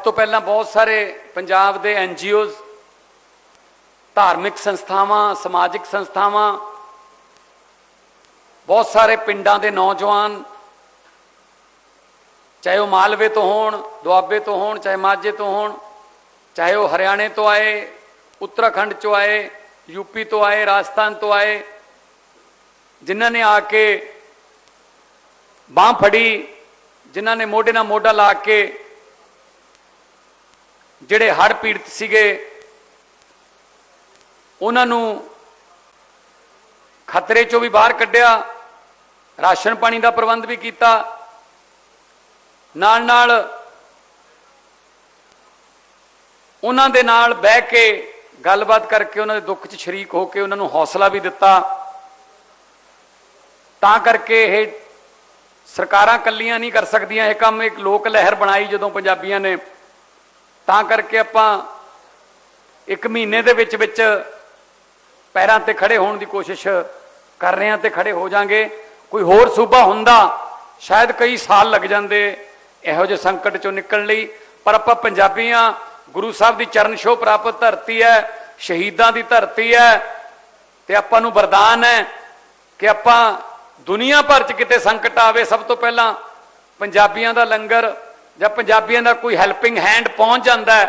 ਤੋਂ ਪਹਿਲਾਂ ਬਹੁਤ ਸਾਰੇ ਪੰਜਾਬ ਦੇ ਐਨਜੀਓਜ਼ ਧਾਰਮਿਕ ਸੰਸਥਾਵਾਂ, ਸਮਾਜਿਕ ਸੰਸਥਾਵਾਂ, ਬਹੁਤ ਸਾਰੇ ਪਿੰਡਾਂ ਦੇ ਨੌਜਵਾਨ, ਚਾਹੇ ਉਹ ਮਾਲਵੇ ਤੋਂ ਹੋਣ, ਦੁਆਬੇ ਤੋਂ ਹੋਣ, ਚਾਹੇ ਮਾਝੇ ਤੋਂ ਹੋਣ, ਚਾਹੇ ਉਹ ਹਰਿਆਣੇ ਤੋਂ ਆਏ, ਉੱਤਰਾਖੰਡ ਚੋਂ ਆਏ ਯੂਪੀ ਤੋਂ ਆਏ, ਰਾਜਸਥਾਨ ਤੋਂ ਆਏ, ਜਿਨ੍ਹਾਂ ਨੇ ਆ ਕੇ ਬਾਹ ਫੜੀ, ਜਿਨ੍ਹਾਂ ਨੇ ਮੋਢੇ ਨਾਲ ਮੋਢਾ ਲਾ ਕੇ ਜਿਹੜੇ ਹੜ੍ਹ ਪੀੜਤ ਸੀਗੇ, ਉਹਨਾਂ ਨੂੰ ਖਤਰੇ ਚੋਂ ਵੀ ਬਾਹਰ ਕੱਢਿਆ, ਰਾਸ਼ਨ ਪਾਣੀ ਦਾ ਪ੍ਰਬੰਧ ਵੀ ਕੀਤਾ। ਨਾਲ ਨਾਲ ਉਹਨਾਂ ਦੇ ਨਾਲ ਬਹਿ ਕੇ ਗੱਲਬਾਤ ਕਰਕੇ ਉਹਨਾਂ ਦੇ ਦੁੱਖ 'ਚ ਸ਼ਰੀਕ ਹੋ ਕੇ ਉਹਨਾਂ ਨੂੰ ਹੌਸਲਾ ਵੀ ਦਿੱਤਾ। ਤਾਂ ਕਰਕੇ ਇਹ ਸਰਕਾਰਾਂ ਕੱਲੀਆਂ ਨਹੀਂ ਕਰ ਸਕਦੀਆਂ। ਇਹ ਕੰਮ ਇੱਕ ਲੋਕ ਲਹਿਰ ਬਣਾਈ ਜਦੋਂ ਪੰਜਾਬੀਆਂ ਨੇ ਤਾਂ ਕਰਕੇ ਆਪਾਂ ਇੱਕ ਮਹੀਨੇ ਦੇ ਵਿੱਚ ਵਿੱਚ ਪੈਰਾਂ ਤੇ ਖੜੇ ਹੋਣ ਦੀ ਕੋਸ਼ਿਸ਼ ਕਰ ਰਹੇ ਹਾਂ ਤੇ ਖੜੇ ਹੋ ਜਾਾਂਗੇ। ਕੋਈ ਹੋਰ ਸੂਬਾ ਹੁੰਦਾ, ਸ਼ਾਇਦ ਕਈ ਸਾਲ ਲੱਗ ਜਾਂਦੇ ਇਹੋ ਜਿਹੇ ਸੰਕਟ ਚੋਂ ਨਿਕਲਣ ਲਈ। ਪਰ ਆਪਾਂ ਪੰਜਾਬੀਆਂ ਗੁਰੂ ਸਾਹਿਬ ਦੀ ਚਰਨ ਛੋਹ ਪ੍ਰਾਪਤ ਧਰਤੀ ਹੈ, ਸ਼ਹੀਦਾਂ ਦੀ ਧਰਤੀ ਹੈ ਤੇ ਆਪਾਂ ਨੂੰ ਵਰਦਾਨ ਹੈ ਕਿ ਆਪਾਂ ਦੁਨੀਆ ਭਰ 'ਚ ਕਿਤੇ ਸੰਕਟ ਆਵੇ। ਸਭ ਤੋਂ ਪਹਿਲਾਂ ਪੰਜਾਬੀਆਂ ਦਾ ਲੰਗਰ ਜਾਂ ਪੰਜਾਬੀਆਂ ਦਾ ਕੋਈ ਹੈਲਪਿੰਗ ਹੈਂਡ ਪਹੁੰਚ ਜਾਂਦਾ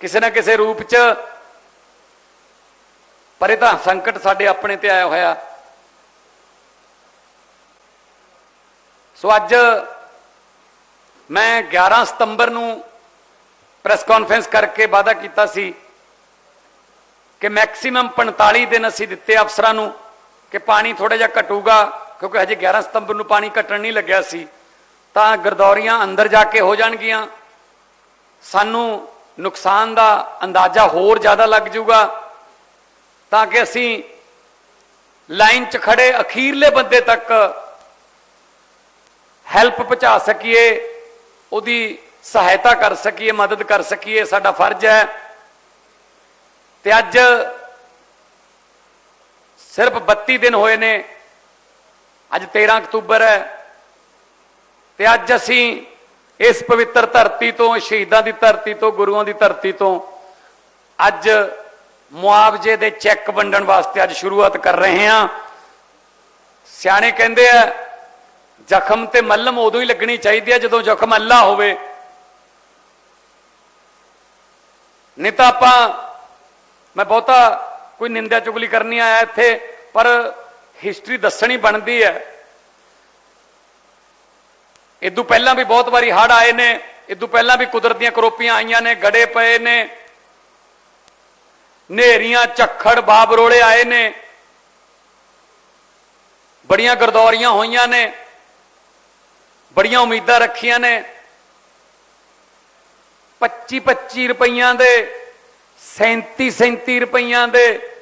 ਕਿਸੇ ਨਾ ਕਿਸੇ ਰੂਪ 'ਚ। ਪਰ ਇਹ ਤਾਂ ਸੰਕਟ ਸਾਡੇ ਆਪਣੇ ਤੇ ਆਇਆ ਹੋਇਆ। ਸੋ ਅੱਜ ਮੈਂ 11 ਸਤੰਬਰ ਨੂੰ ਪ੍ਰੈਸ ਕਾਨਫਰੰਸ ਕਰਕੇ ਵਾਅਦਾ ਕੀਤਾ ਸੀ ਕਿ ਮੈਕਸਿਮਮ 45 ਦਿਨ ਅਸੀਂ ਦਿੱਤੇ ਅਫਸਰਾਂ ਨੂੰ ਕਿ ਪਾਣੀ ਥੋੜਾ ਜਿਹਾ ਘਟੂਗਾ, ਕਿਉਂਕਿ ਹਜੇ 11 ਸਤੰਬਰ ਨੂੰ ਪਾਣੀ ਘਟਣ ਨਹੀਂ ਲੱਗਿਆ ਸੀ। ਤਾਂ ਗਰਦੌਰੀਆਂ ਅੰਦਰ ਜਾ ਕੇ ਹੋ ਜਾਣਗੀਆਂ। ਸਾਨੂੰ ਨੁਕਸਾਨ ਦਾ ਅੰਦਾਜ਼ਾ ਹੋਰ ਜ਼ਿਆਦਾ ਲੱਗ ਜਾਊਗਾ। ਤਾਂ ਕਿ ਅਸੀਂ ਲਾਈਨ 'ਚ ਖੜੇ ਅਖੀਰਲੇ ਬੰਦੇ ਤੱਕ ਹੈਲਪ ਪਹੁੰਚਾ ਸਕੀਏ, ਉਹਦੀ ਸਹਾਇਤਾ ਕਰ ਸਕੀਏ, ਮਦਦ ਕਰ ਸਕੀਏ, ਸਾਡਾ ਫਰਜ਼ ਹੈ। ਤੇ ਅੱਜ ਸਿਰਫ 32 ਦਿਨ ਹੋਏ ਨੇ, ਅੱਜ 13 ਅਕਤੂਬਰ ਹੈ। ਤੇ ਅੱਜ ਅਸੀਂ ਇਸ ਪਵਿੱਤਰ ਧਰਤੀ ਤੋਂ, ਸ਼ਹੀਦਾਂ ਦੀ ਧਰਤੀ ਤੋਂ, ਗੁਰੂਆਂ ਦੀ ਧਰਤੀ ਤੋਂ ਅੱਜ ਮੁਆਵਜ਼ੇ ਦੇ ਚੈੱਕ ਵੰਡਣ ਵਾਸਤੇ ਅੱਜ ਸ਼ੁਰੂਆਤ ਕਰ ਰਹੇ ਹਾਂ। ਸਿਆਣੇ ਕਹਿੰਦੇ ਆ, ਜ਼ਖਮ ਤੇ ਮੱਲਮ ਉਦੋਂ ਹੀ ਲੱਗਣੀ ਚਾਹੀਦੀ ਹੈ ਜਦੋਂ ਜ਼ਖਮ ਅੱਲਾ ਹੋਵੇ। ਨਹੀਂ ਤਾਂ ਆਪਾਂ, ਮੈਂ ਬਹੁਤਾ ਕੋਈ ਨਿੰਦਿਆ ਚੁਗਲੀ ਕਰਨੀ ਆਇਆ ਇੱਥੇ, ਪਰ ਹਿਸਟਰੀ ਦੱਸਣੀ ਬਣਦੀ ਹੈ। ਇਦੋਂ ਪਹਿਲਾਂ ਵੀ ਬਹੁਤ ਵਾਰੀ ਹੜ ਆਏ ਨੇ, ਇਦੋਂ ਪਹਿਲਾਂ ਵੀ ਕੁਦਰਤ ਦੀਆਂ ਕਰੋਪੀਆਂ ਆਈਆਂ ਨੇ, ਗੜੇ ਪਏ ਨੇ। ਨੇਰੀਆਂ ਝੱਖੜ ਬਾਬਰੋਲੇ ਆਏ ਨੇ। ਬੜੀਆਂ ਗਰਦੌਰੀਆਂ ਹੋਈਆਂ ਨੇ। ਬੜੀਆਂ ਉਮੀਦਾਂ ਰੱਖੀਆਂ ਨੇ। 25 25 ਰੁਪਈਆਂ ਦੇ 37 37 ਰੁਪਈਆਂ ਦੇ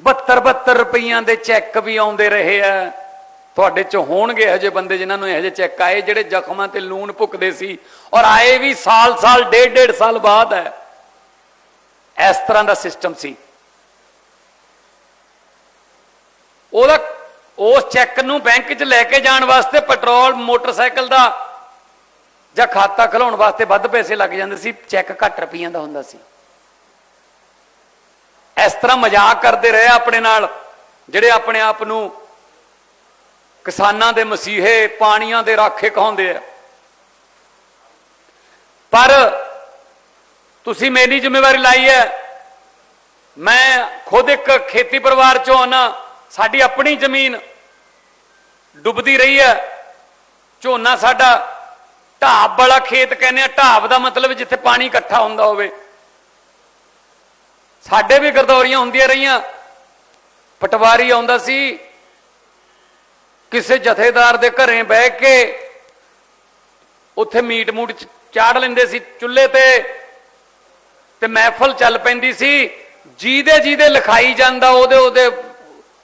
72 72 ਰੁਪਈਆਂ ਦੇ ਚੈੱਕ ਵੀ ਆਉਂਦੇ ਰਹੇ ਆ। ਤੁਹਾਡੇ ਚ ਹੋਣਗੇ ਹਜੇ ਬੰਦੇ ਜਿਨ੍ਹਾਂ ਨੂੰ ਇਹੋ ਜਿਹੇ ਚੈੱਕ ਆਏ, ਜਿਹੜੇ ਜ਼ਖਮਾਂ ਤੇ ਲੂਣ ਭੁੱਕਦੇ ਸੀ ਔਰ ਆਏ ਵੀ ਸਾਲ ਸਾਲ, ਡੇਢ ਡੇਢ ਸਾਲ ਬਾਅਦ ਹੈ। ਇਸ ਤਰ੍ਹਾਂ ਦਾ ਸਿਸਟਮ ਸੀ। ਉਹਦਾ ਉਸ ਚੈੱਕ ਨੂੰ ਬੈਂਕ 'ਚ ਲੈ ਕੇ ਜਾਣ ਵਾਸਤੇ ਪੈਟਰੋਲ, ਮੋਟਰਸਾਈਕਲ ਦਾ ਜਾਂ ਖਾਤਾ ਖਲਾਉਣ ਵਾਸਤੇ ਵੱਧ ਪੈਸੇ ਲੱਗ ਜਾਂਦੇ ਸੀ, ਚੈੱਕ ਘੱਟ ਰੁਪਈਆਂ ਦਾ ਹੁੰਦਾ ਸੀ। ਇਸ ਤਰ੍ਹਾਂ ਮਜ਼ਾਕ ਕਰਦੇ ਰਹੇ ਆਪਣੇ ਨਾਲ, ਜਿਹੜੇ ਆਪਣੇ ਆਪ ਨੂੰ ਕਿਸਾਨਾਂ ਦੇ ਮਸੀਹੇ ਪਾਣੀਆਂ ਦੇ ਰਾਖੇ ਕਹਾਉਂਦੇ ਆ। ਪਰ ਤੁਸੀਂ ਮੇਰੀ ਜ਼ਿੰਮੇਵਾਰੀ ਲਾਈ ਹੈ। ਮੈਂ ਖੁਦ ਇੱਕ ਖੇਤੀ ਪਰਿਵਾਰ ਚੋਂ ਆਨਾ ਸਾਡੀ ਆਪਣੀ ਜ਼ਮੀਨ ਡੁੱਬਦੀ ਰਹੀ ਹੈ। ਝੋਨਾ ਸਾਡਾ ਢਾਬ ਵਾਲਾ ਖੇਤ ਕਹਿੰਦੇ ਆ। ਢਾਬ ਦਾ ਮਤਲਬ ਜਿੱਥੇ ਪਾਣੀ ਇਕੱਠਾ ਹੁੰਦਾ ਹੋਵੇ। ਸਾਡੇ ਵੀ ਗਰਦੌਰੀਆਂ ਹੁੰਦੀਆਂ ਰਹੀਆਂ। ਪਟਵਾਰੀ ਆਉਂਦਾ ਸੀ। ਕਿਸੇ ਜਥੇਦਾਰ ਦੇ ਘਰੇ ਬਹਿ ਕੇ ਉੱਥੇ ਮੀਟ ਮੂਟ ਚਾੜ ਲੈਂਦੇ ਸੀ ਚੁੱਲ੍ਹੇ ਤੇ ਤੇ ਮਹਿਫਲ ਚੱਲ ਪੈਂਦੀ ਸੀ। ਜਿਹਦੇ ਜਿਹਦੇ ਲਿਖਾਈ ਜਾਂਦਾ, ਉਹਦੇ ਉਹਦੇ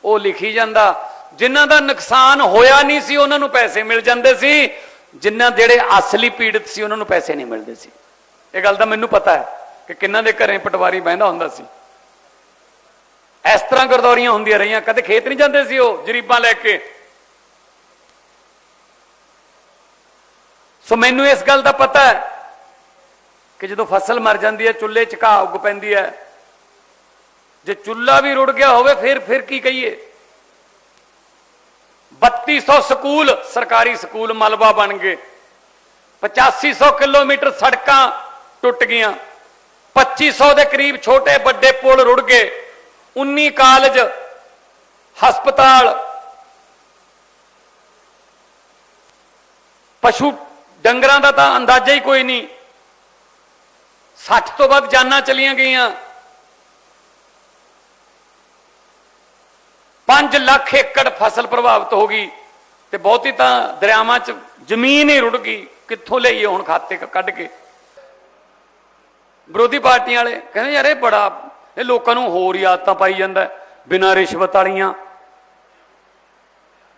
ਉਹ ਲਿਖੀ ਜਾਂਦਾ। ਜਿਨ੍ਹਾਂ ਦਾ ਨੁਕਸਾਨ ਹੋਇਆ ਨਹੀਂ ਸੀ, ਉਹਨਾਂ ਨੂੰ ਪੈਸੇ ਮਿਲ ਜਾਂਦੇ ਸੀ। ਜਿਨ੍ਹਾਂ ਜਿਹੜੇ ਅਸਲੀ ਪੀੜਤ ਸੀ, ਉਹਨਾਂ ਨੂੰ ਪੈਸੇ ਨਹੀਂ ਮਿਲਦੇ ਸੀ। ਇਹ ਗੱਲ ਤਾਂ ਮੈਨੂੰ ਪਤਾ ਹੈ ਕਿ ਕਿੰਨਾਂ ਦੇ ਘਰੇ ਪਟਵਾਰੀ ਬਹਿੰਦਾ ਹੁੰਦਾ ਸੀ। ਇਸ ਤਰ੍ਹਾਂ ਗਰਦੌਰੀਆਂ ਹੁੰਦੀਆਂ ਰਹੀਆਂ, ਕਦੇ ਖੇਤ ਨਹੀਂ ਜਾਂਦੇ ਸੀ ਉਹ, ਜਰੀਬਾਂ ਲੈ ਕੇ। ਸੋ ਮੈਨੂੰ ਇਸ ਗੱਲ ਦਾ ਪਤਾ ਹੈ ਕਿ ਜਦੋਂ ਫਸਲ ਮਰ ਜਾਂਦੀ ਹੈ, ਚੁੱਲ੍ਹੇ 'ਚ ਘਾਹ ਉੱਗ ਪੈਂਦੀ ਹੈ। ਜੇ ਚੁੱਲ੍ਹਾ ਵੀ ਰੁੜ ਗਿਆ ਹੋਵੇ, ਫਿਰ ਫਿਰ ਕੀ ਕਹੀਏ? 3200 ਸਕੂਲ ਸਰਕਾਰੀ ਸਕੂਲ ਮਲਬਾ ਬਣ ਗਏ। 8500 ਕਿਲੋਮੀਟਰ ਸੜਕਾਂ ਟੁੱਟ ਗਈਆਂ। 2500 ਦੇ ਕਰੀਬ ਛੋਟੇ ਵੱਡੇ ਪੁਲ ਰੁੜ ਗਏ। 19 ਕਾਲਜ, ਹਸਪਤਾਲ, ਪਸ਼ੂ ਡੰਗਰਾਂ ਦਾ ਤਾਂ ਅੰਦਾਜ਼ਾ ਹੀ ਕੋਈ ਨਹੀਂ। 60 ਤੋਂ ਵੱਧ ਜਾਨਾਂ ਚਲੀਆਂ ਗਈਆਂ। 5 ਲੱਖ ਏਕੜ ਫਸਲ ਪ੍ਰਭਾਵਿਤ ਹੋ ਗਈ ਤੇ ਬਹੁਤੀ ਤਾਂ ਦਰਿਆਵਾਂ 'ਚ ਜ਼ਮੀਨ ਹੀ ਰੁੜ ਗਈ। ਕਿੱਥੋਂ ਲਈਏ ਹੁਣ ਖਾਤੇ ਕੱਢ ਕੇ? ਵਿਰੋਧੀ ਪਾਰਟੀਆਂ ਵਾਲੇ ਕਹਿੰਦੇ ਯਾਰ ਇਹ ਬੜਾ, ਇਹ ਲੋਕਾਂ ਨੂੰ ਹੋਰ ਹੀ ਆਦਤਾਂ ਪਾਈ ਜਾਂਦਾ ਬਿਨਾਂ ਰਿਸ਼ਵਤ ਵਾਲੀਆਂ,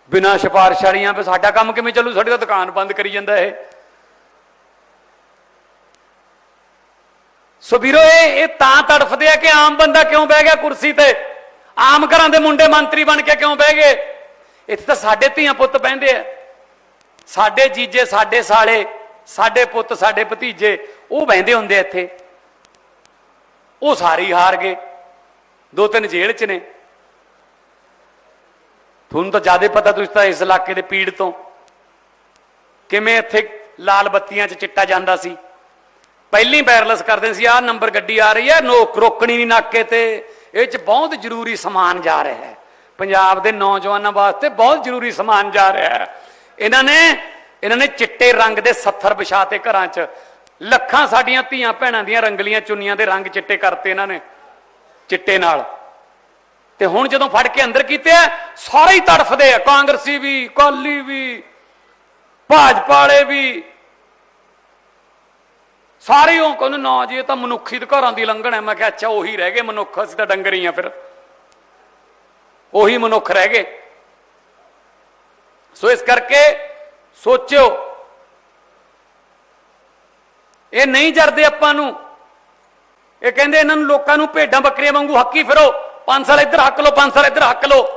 ਬਿਨਾਂ ਸਿਫਾਰਿਸ਼ ਵਾਲੀਆਂ, ਵੀ ਸਾਡਾ ਕੰਮ ਕਿਵੇਂ ਚੱਲੂ? ਸਾਡੀ ਤਾਂ ਦੁਕਾਨ ਬੰਦ ਕਰੀ ਜਾਂਦਾ ਇਹ। ਸੋ ਵੀਰੋ, ਇਹ ਇਹ ਤਾਂ ਤੜਫਦੇ ਆ ਕਿ ਆਮ ਬੰਦਾ ਕਿਉਂ ਬਹਿ ਗਿਆ ਕੁਰਸੀ ਤੇ? ਆਮ ਘਰਾਂ ਦੇ ਮੁੰਡੇ ਮੰਤਰੀ ਬਣ ਕੇ ਕਿਉਂ ਬਹਿ ਗਏ? ਇੱਥੇ ਤਾਂ ਸਾਡੇ ਧੀਆਂ ਪੁੱਤ ਬਹਿੰਦੇ ਆ। ਸਾਡੇ ਜੀਜੇ, ਸਾਡੇ ਸਾਲੇ, ਸਾਡੇ ਪੁੱਤ, ਸਾਡੇ ਭਤੀਜੇ, ਉਹ ਬਹਿੰਦੇ ਹੁੰਦੇ ਇੱਥੇ। ਉਹ ਸਾਰੇ ਹੀ ਹਾਰ ਗਏ। ਦੋ ਤਿੰਨ ਜੇਲ੍ਹ 'ਚ ਨੇ। ਤੁਹਾਨੂੰ ਤਾਂ ਜ਼ਿਆਦਾ ਪਤਾ ਤੁਸੀਂ ਤਾਂ ਇਸ ਇਲਾਕੇ ਦੇ ਪੀੜ ਤੋਂ ਕਿਵੇਂ ਇੱਥੇ ਲਾਲ ਬੱਤੀਆਂ 'ਚ ਚਿੱਟਾ ਜਾਂਦਾ ਸੀ? ਪਹਿਲੀ ਵਾਇਰਲੈਸ ਕਰਦੇ ਸੀ, ਆਹ ਨੰਬਰ ਗੱਡੀ ਆ ਰਹੀ ਹੈ ਨੋਕ ਰੋਕਣੀ ਨਹੀਂ ਨਾਕੇ ਤੇ। ਇਹ 'ਚ ਬਹੁਤ ਜ਼ਰੂਰੀ ਸਮਾਨ ਜਾ ਰਿਹਾ ਹੈ। ਪੰਜਾਬ ਦੇ ਨੌਜਵਾਨਾਂ ਵਾਸਤੇ ਬਹੁਤ ਜ਼ਰੂਰੀ ਸਮਾਨ ਜਾ ਰਿਹਾ ਹੈ। ਇਹਨਾਂ ਨੇ ਇਹਨਾਂ ਨੇ ਚਿੱਟੇ ਰੰਗ ਦੇ ਸੱਥਰ ਵਿਛਾਤੇ ਘਰਾਂ 'ਚ। ਲੱਖਾਂ ਸਾਡੀਆਂ ਧੀਆਂ ਭੈਣਾਂ ਦੀਆਂ ਰੰਗਲੀਆਂ ਚੁੰਨੀਆਂ ਦੇ ਰੰਗ ਚਿੱਟੇ ਕਰਤੇ ਇਹਨਾਂ ਨੇ, ਚਿੱਟੇ ਨਾਲ। ਤੇ ਹੁਣ ਜਦੋਂ ਫੜ ਕੇ ਅੰਦਰ ਕੀਤੇ ਆ, ਸਾਰੇ ਹੀ ਤੜਫਦੇ ਆ। ਕਾਂਗਰਸੀ ਵੀ ਕਾਲੀ ਵੀ, ਭਾਜਪਾ ਵਾਲੇ ਵੀ ਸਾਰੇ ਉਹ ਕਹਿੰਦੇ ਨਾ ਜੀ, ਇਹ ਤਾਂ ਮਨੁੱਖੀ ਅਧਿਕਾਰਾਂ ਦੀ ਲੰਘਣ ਹੈ। ਮੈਂ ਕਿਹਾ, ਅੱਛਾ, ਉਹੀ ਰਹਿ ਗਏ ਮਨੁੱਖ, ਅਸੀਂ ਤਾਂ ਡੰਗਰ ਹੀ ਆ ਫਿਰ। ਉਹੀ ਮਨੁੱਖ ਰਹਿ ਗਏ। ਸੋ ਇਸ ਕਰਕੇ ਸੋਚਿਓ, ਇਹ ਨਹੀਂ ਜਰਦੇ ਆਪਾਂ ਨੂੰ। ਇਹ ਕਹਿੰਦੇ, ਇਹਨਾਂ ਨੂੰ ਲੋਕਾਂ ਨੂੰ ਭੇਡਾਂ ਬੱਕਰੀਆਂ ਵਾਂਗੂ ਹੱਕੀ ਫਿਰੋ। 5 ਸਾਲ ਇੱਧਰ ਹੱਕ ਲਓ 5 ਸਾਲ ਇੱਧਰ ਹੱਕ ਲਓ।